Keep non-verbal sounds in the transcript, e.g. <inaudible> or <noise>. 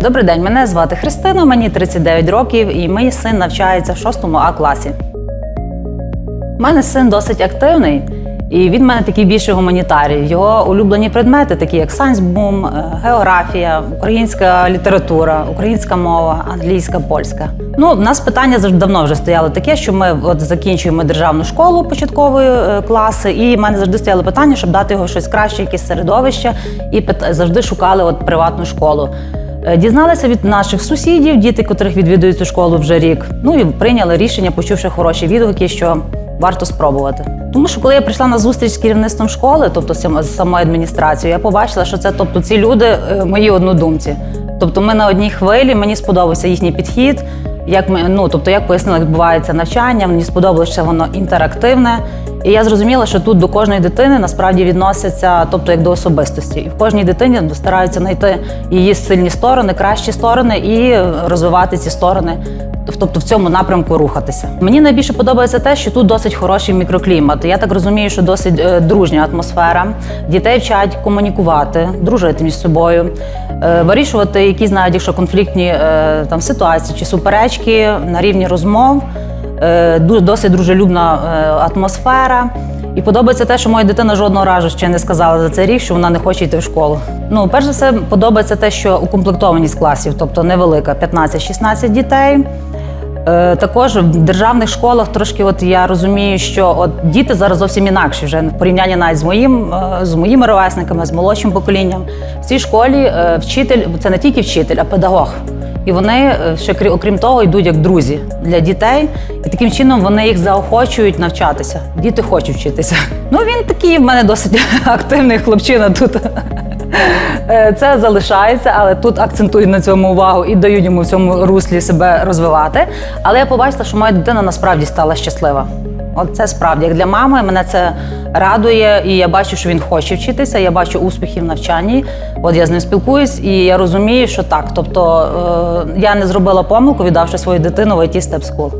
Добрий день, мене звати Христина, мені 39 років, і мій син навчається в 6 А класі. У мене син досить активний, і він в мене такий більше гуманітарій. Його улюблені предмети, такі як сайнсбум, е, географія, українська література, українська мова, англійська, польська. Ну, в нас питання завжди давно вже стояло таке, що ми от закінчуємо державну школу початкової е, класи, і в мене завжди стояло питання, щоб дати його щось краще, якесь середовище, і завжди шукали от приватну школу. Е, Дізналися від наших сусідів, діти, котрих відвідують цю школу вже рік. Ну і прийняли рішення, почувши хороші відгуки, що варто спробувати. Тому що коли я прийшла на зустріч з керівництвом школи, тобто з самою адміністрацією, я побачила, що це тобто ці люди е, мої однодумці. Тобто ми на одній хвилі, мені сподобався їхній підхід. Як ми ну тобто, як пояснили, відбувається навчання, мені сподобалося, що воно інтерактивне. І я зрозуміла, що тут до кожної дитини насправді відносяться, тобто як до особистості. І в кожній дитині стараються знайти її сильні сторони, кращі сторони і розвивати ці сторони. Тобто в цьому напрямку рухатися. Мені найбільше подобається те, що тут досить хороший мікроклімат. Я так розумію, що досить е, дружня атмосфера. Дітей вчать комунікувати, дружити між собою, е, вирішувати якісь навіть якщо конфліктні е, там ситуації чи суперечки на рівні розмов. Е, досить дружелюбна е, атмосфера. І подобається те, що моя дитина жодного разу ще не сказала за цей рік, що вона не хоче йти в школу. Ну, перш за все, подобається те, що укомплектованість класів, тобто невелика 15-16 дітей. Е, Також в державних школах трошки, от я розумію, що от діти зараз зовсім інакші вже в порівнянні навіть з моїм з моїми ровесниками, з молодшим поколінням. В цій школі вчитель це не тільки вчитель, а педагог. І вони е, ще окрім того йдуть як друзі для дітей, і таким чином вони їх заохочують навчатися. Діти хочуть вчитися. Ну він такий в мене досить <laughs> активний хлопчина тут. Е, Це залишається, але тут акцентують на цьому увагу і дають йому в цьому руслі себе розвивати. Але я побачила, що моя дитина насправді стала щаслива. От це справді як для мами мене це радує, і я бачу, що він хоче вчитися. Я бачу успіхи в навчанні. От я з ним спілкуюсь, і я розумію, що так. Тобто е, я не зробила помилку, віддавши свою дитину в IT Step School.